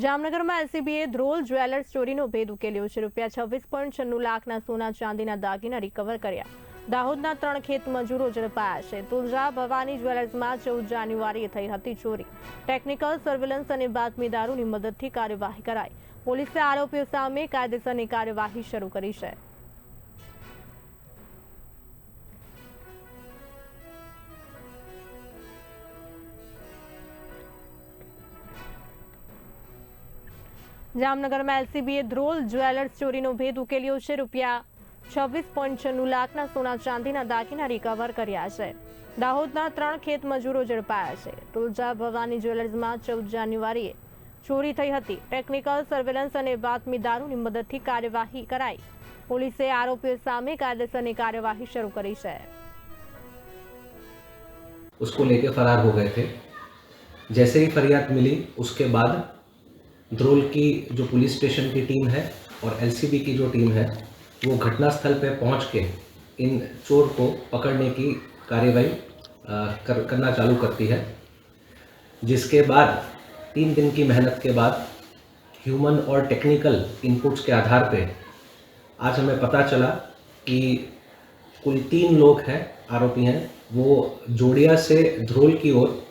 જામનગરમાં એલસીબીએ ધ્રોલ જ્વેલર્સ ચોરીનો ભેદ ઉકેલ્યો છે. રૂપિયા છવ્વીસ પોઈન્ટ છન્નું લાખના સોના ચાંદીના દાગીના રિકવર કર્યા. દાહોદના ત્રણ ખેત મજૂરો ઝડપાયા છે. તુલજા ભવાની જ્વેલર્સમાં ચૌદ જાન્યુઆરીએ થઈ હતી ચોરી. ટેકનિકલ સર્વેલન્સ અને બાતમીદારોની મદદથી કાર્યવાહી કરાઈ. પોલીસે આરોપીઓ સામે કાયદેસરની કાર્યવાહી શરૂ કરી છે. જામનગરમાં એલસીબીએ ધ્રોલ જ્વેલર્સ ચોરીનો ભેદ ઉકેલ્યો છે રૂપિયા છવ્વીસ પોઈન્ટ છન્નું લાખના સોના ચાંદીના દાગીના રિકવર કર્યા છે દાહોદના ત્રણ ખેત મજૂરો ઝડપાયા છે તુલજા ભવાની જ્વેલર્સમાં ચૌદ જાન્યુઆરીએ ચોરી થઈ હતી ટેકનિકલ સર્વેલન્સ અને બાતમીદારોની મદદથી કાર્યવાહી કરાઈ પોલીસે આરોપીઓ સામે કાયદેસરની કાર્યવાહી શરૂ કરી છે उसको लेके फरार हो गए थे जैसे ही फरियाद मिली उसके बाद ध्रोल की जो पुलिस स्टेशन की टीम है और एलसीबी की जो टीम है वो घटनास्थल पर पहुँच के इन चोर को पकड़ने की कार्यवाही कर, करना चालू करती है। जिसके बाद तीन दिन की मेहनत के बाद ह्यूमन और टेक्निकल इनपुट्स के आधार पे आज हमें पता चला कि कुल तीन लोग हैं आरोपी हैं। वो जोड़िया से ध्रोल की ओर